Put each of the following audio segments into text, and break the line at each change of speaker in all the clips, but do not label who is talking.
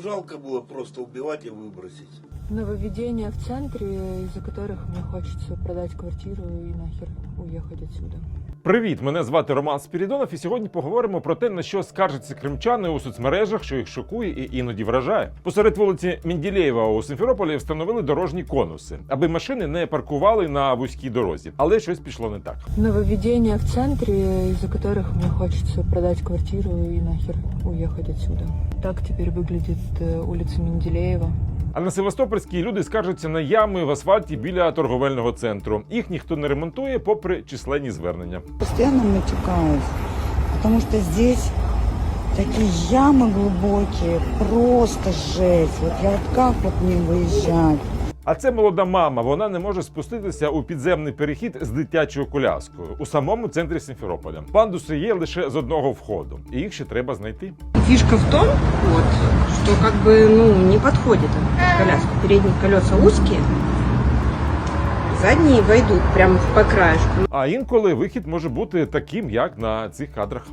жалко было просто убивать и выбросить.
Нововведения в центре, из-за которых мне хочется продать квартиру и нахер уехать отсюда.
Привіт, мене звати Роман Спірідонов, і сьогодні поговоримо про те, на що скаржаться кримчани у соцмережах, що їх шокує і іноді вражає. Посеред вулиці Мінділєєва у Симферополі встановили дорожні конуси, аби машини не паркували на вузькій дорозі, але щось пішло не так.
Нововведения в центре, из-за которых мне хочется продать квартиру и нахер уехать отсюда. Так теперь выглядит э, улица Менделеева.
А на Севастопольській люди скаржаться на ями в асфальті біля торговельного центру. Їх ніхто не ремонтує, попри численні звернення.
Постоянно матюкаюсь, тому що здесь такі ями глибокі, просто жесть. От я от как от не выезжать?
А це молода мама. Вона не може спуститися у підземний перехід з дитячою коляскою у самому центрі Сімферополя. Пандуси є лише з одного входу, і їх ще треба знайти.
Фишка в том, вот, что как бы ну, не подходит эта коляска. Передние колеса узкие, задние войдут прямо по краешку.
А інколи вихід може бути таким, як на цих кадрах.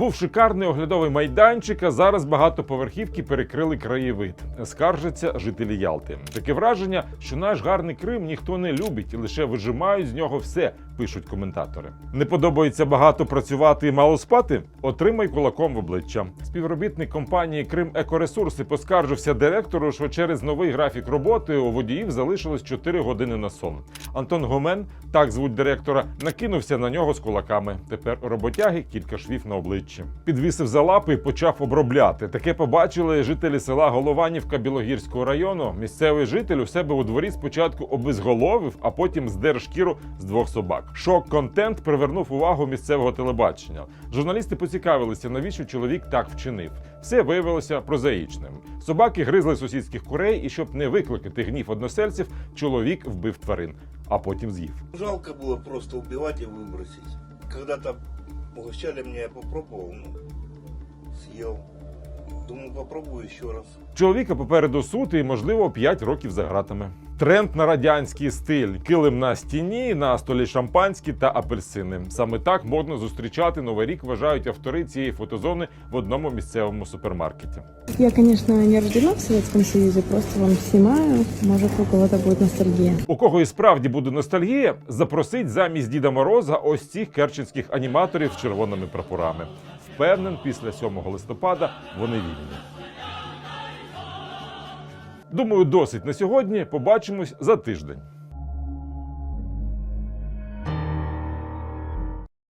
Був шикарний оглядовий майданчик, а зараз багатоповерхівки перекрили краєвид. Скаржаться жителі Ялти. Таке враження, що наш гарний Крим ніхто не любить і лише вижимають з нього все, пишуть коментатори. Не подобається багато працювати і мало спати? Отримай кулаком в обличчя. Співробітник компанії Крим Екоресурси поскаржився директору, що через новий графік роботи у водіїв залишилось 4 години на сон. Антон Гомен, так звуть директора, накинувся на нього з кулаками. Тепер у роботяги кілька швів на обличчі. Підвісив за лапи і почав обробляти. Таке побачили жителі села Голованівка Білогірського району. Місцевий житель у себе у дворі спочатку обезголовив, а потім здер шкіру з двох собак. Шок-контент привернув увагу місцевого телебачення. Журналісти поцікавилися, навіщо чоловік так вчинив. Все виявилося прозаїчним. Собаки гризли сусідських курей, і щоб не викликати гнів односельців, чоловік вбив тварин, а потім з'їв.
Жалко было просто убивать и выбросить. Когда-то угощали меня, я попробовал, ну, съел. Думаю, попробую еще раз.
Чоловіка попереду суд і, можливо, 5 років за ґратами. Тренд на радянський стиль, килим на стіні, на столі шампанські та апельсини. Саме так модно зустрічати новий рік, вважають автори цієї фотозони в одному місцевому супермаркеті.
Я, конечно, не рождена в Советском Союзе, просто вам снимаю. Может, у кого-то будет ностальгия.
У кого і справді буде ностальгія, запросить замість Діда Мороза ось цих керченських аніматорів з червоними прапорами. Впевнен, після 7 листопада вони вільні. Думаю, досить на сьогодні. Побачимось за тиждень.